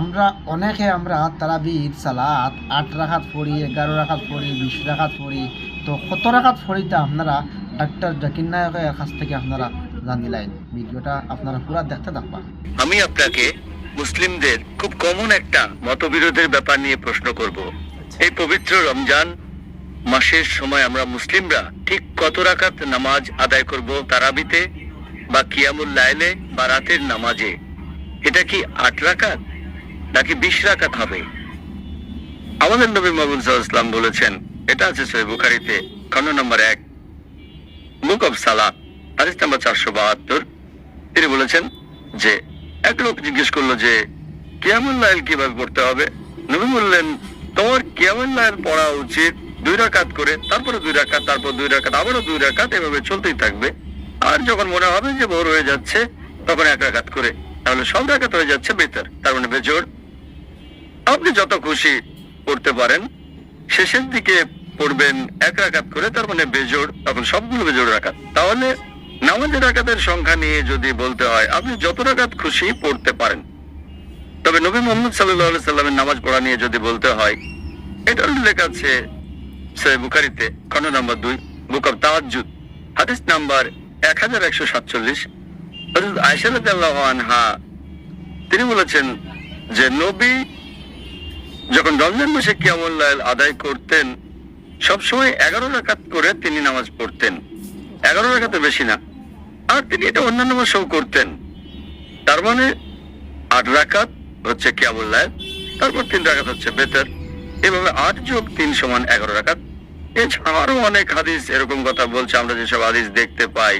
আমরা অনেকে আমরা তারাবির সালাত আট রাখাত পড়ি এগারো রাখাত পড়ি বিশ রাখাত পড়ি। তো কত রাখাত পড়িতে আপনারা ডাক্তার জাকির নায়কের কাছ থেকে আপনারা জানিলেন ভিডিওটা আপনারা পুরা দেখতে থাকবা। আমি আপনাকে মুসলিমদের খুব কমন একটা মতবিরোধের ব্যাপার নিয়ে প্রশ্ন করব। এই পবিত্র রমজান মাসের সময় আমরা মুসলিমরা ঠিক কত রাকাত নামাজ আদায় করব তারাবিতে বা কিয়ামুল লাইলে বা রাতের নামাজে? এটা কি আট রাকাত নাকি বিশ রাকাত হবে? আমাদের নবী মোহাম্মদ সাল্লাল্লাহু বলেছেন, এটা আছে সহিহ বুখারীতে, খণ্ড নম্বর এক বুক অফ সালাত হাদিস নাম্বার চারশো বাহাত্তর। তিনি বলেছেন যে, এক লোক জিজ্ঞেস করল যে, কিয়ামুল লাইল কীভাবে পড়তে হবে? নবী বললেন, তোমার কিয়ামুল লাইল পড়া উচিত দুই রাকাত করে, তারপরে দুই রাকাত, তারপর দুই রাকাত, আবারও দুই রাকাত, এভাবে চলতেই থাকবে। আর যখন মনে হবে যে ভোর হয়ে যাচ্ছে, তখন এক রাকাত করে, তাহলে সব রাকাত হয়ে যাচ্ছে বেতার, তার মানে বেজোড়। আপনি যত খুশি পড়তে পারেন। শেষের দিকে পড়বেন এক রাকাত করে, তার মানে বেজোড় তখন সবগুলো বেজোড় রাকাত। তাহলে নামাজের রাকাতের সংখ্যা নিয়ে যদি বলতে হয়, আপনি যত রাকাত খুশি পড়তে পারেন। তবে নবী মোহাম্মদ সাল্লাহ সাল্লামের নামাজ পড়া নিয়ে যদি বলতে হয়, এটা উল্লেখ আছে বুখারিতে খণ্ড নাম্বার দুই, বুক অব তাহাজুদ হাদিস নাম্বার এক হাজার একশো সাতচল্লিশ। রাদিয়াল্লাহু আনহা, তিনি বলেছেন যে, নবী যখন রমজান মাসে কিয়ামুল আদায় করতেন সবসময় এগারো রাকাত করে তিনি নামাজ পড়তেন। এগারো রাকাতে বেশি না। আর তিনি এটা অন্যান্য মাসেও করতেন। তার মানে আট রাকাত হচ্ছে কিয়ামুল তারপর তিন রাকাত হচ্ছে বেতর। এভাবে আট যোগ তিন সমান এগারো রাকাত। এছাড়া আরও অনেক হাদিস এরকম কথা বলছে, আমরা যেসব হাদিস দেখতে পাই।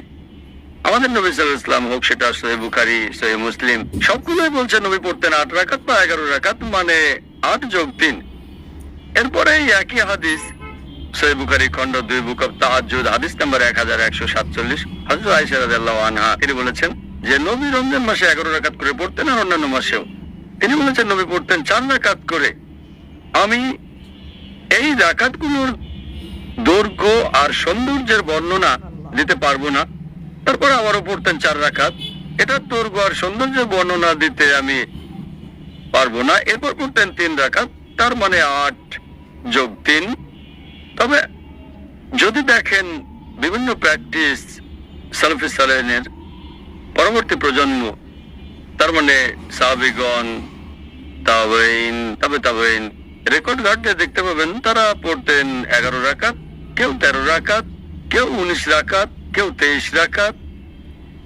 আমাদের নবী আলাইহি ইসলাম হোক, সেটা সহি বুখারি, সহি মুসলিম, সবগুলোই বলছে নবী পড়তেন আট রাকাত বা এগারো রাকাত মানে আট যোগ তিন। এরপরে একই হাদিস খণ্ড দুই বুক অব হাদিস নাম্বার এক হাজার একশো সাতচল্লিশ। রাদিয়াল্লাহু আনহা, তিনি বলেছেন যে, নবী রমজান মাসে এগারো রাকাত করে পড়তেন আর অন্যান্য মাসেও। তিনি বলেছেন, নবী পড়তেন চার করে। আমি এই দৈর্ঘ্য আর সৌন্দর্যের বর্ণনা দিতে পারব না। তারপর আবারও পড়তেন চার রাকাত। এটার দৈর্ঘ্য আর সৌন্দর্যের বর্ণনা দিতে আমি পারব না। এরপর পড়তেন তিন রাকাত, তার মানে আট যোগ তিন। তবে যদি দেখেন বিভিন্ন প্র্যাকটিস সালফি সালেনের পরবর্তী প্রজন্ম, তার মানে সাহাবিগণ তাবেইন তবে তাবেইন রেকর্ড ঘাটলে দেখতে পাবেন, তারা পড়তেন এগারো রাকাত, কেউ তেরো রাকাত, কেউ উনিশ রাকাত, কেউ তেইশ রাকাত,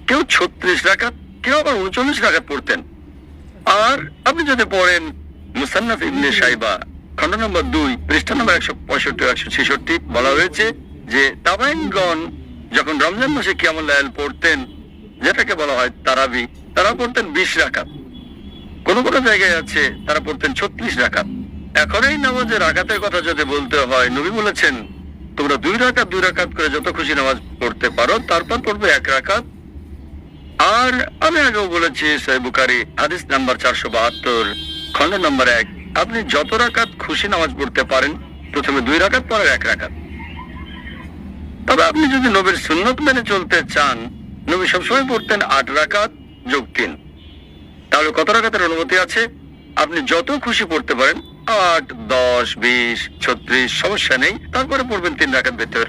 কেউ ছত্রিশ রাকাত, কেউ আবার উনচল্লিশ রাকাত পড়তেন। আর আপনি যদি পড়েন মুসান্নাফ ইবনে সাইবা খণ্ড নম্বর দুই, পৃষ্ঠা নম্বর একশো পঁয়ষট্টি, একশো ছেষট্টি, বলা হয়েছে যে তাবাইনগণ যখন রমজান মাসে কিয়ামুল লাইল পড়তেন, যেটাকে বলা হয় তারাবি, তারা পড়তেন বিশ রাকাত। কোন কোন জায়গায় আছে, তারা পড়তেন ছত্রিশ রাকাত। এখন এই নামাজের রাকাতের কথা যদি বলতে হয়, নবী বলেছেন, তোমরা দুই রাকাত দুই রাকাত করে যত খুশি নামাজ পড়তে পারো, তারপর পড়বে এক রাকাত। আর আমি আগেও বলেছি বুখারি, হাদিস নাম্বার চারশো বাহাত্তর খণ্ড নম্বর এক, আপনি যত রাকাত খুশি নামাজ পড়তে পারেন, প্রথমে দুই রাকাত পরে এক রাকাত। তবে আপনি যদি নবীর সুন্নত মেনে চলতে চান, নবী সবসময় পড়তেন আট রাকাত যোগ তিন। তাহলে কত রাকাতের অনুমতি আছে? আপনি যত খুশি পড়তে পারেন, আট, দশ, বিশ, ছত্রিশ, সমস্যা নেই, তারপরে পড়বেন তিন রাকাত ভেতর।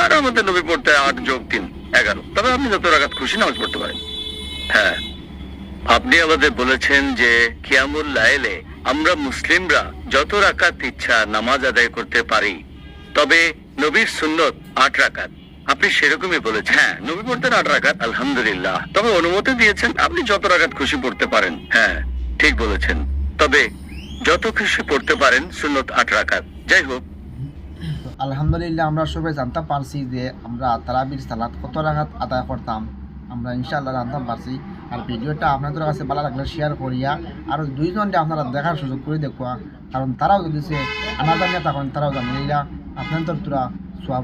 আর আমাদের নবী পড়তে আট যোগ তিন। এগারো। তবে আপনি যত রাকাত খুশি নামাজ পড়তে পারেন। হ্যাঁ। আপনি আমাদের বলেছেন যে, কিয়ামুল লাইলে আমরা মুসলিমরা যত রাকাত ইচ্ছা নামাজ আদায় করতে পারি, তবে নবীর সুন্নত আট রাকাত। আপনি সেরকমই বলেছেন। হ্যাঁ নবী পড়তেন আট রাকাত, আলহামদুলিল্লাহ। তবে অনুমতি দিয়েছেন আপনি যত রাকাত খুশি পড়তে পারেন। হ্যাঁ ঠিক বলেছেন। তবে যত খুশি পড়তে পারেন সুন্নত আট রাকাত। যাই হোক আলহামদুলিল্লাহ আমরা সবাই জানতে পারছি যে আমরা তারাবির সালাদ কত রাঘাত আদায় করতাম। আমরা ইনশাআল্লাহ জানতাম পারছি। আর ভিডিওটা আপনাদের কাছে ভালো লাগলে শেয়ার করিয়া আর দুইজনকে আপনারা দেখার সুযোগ করে দেখুয়া কারণ তারাও যদি সে আনা জানিয়ে তখন তারাও জানিয়া আপনাদের তোরা সোয়া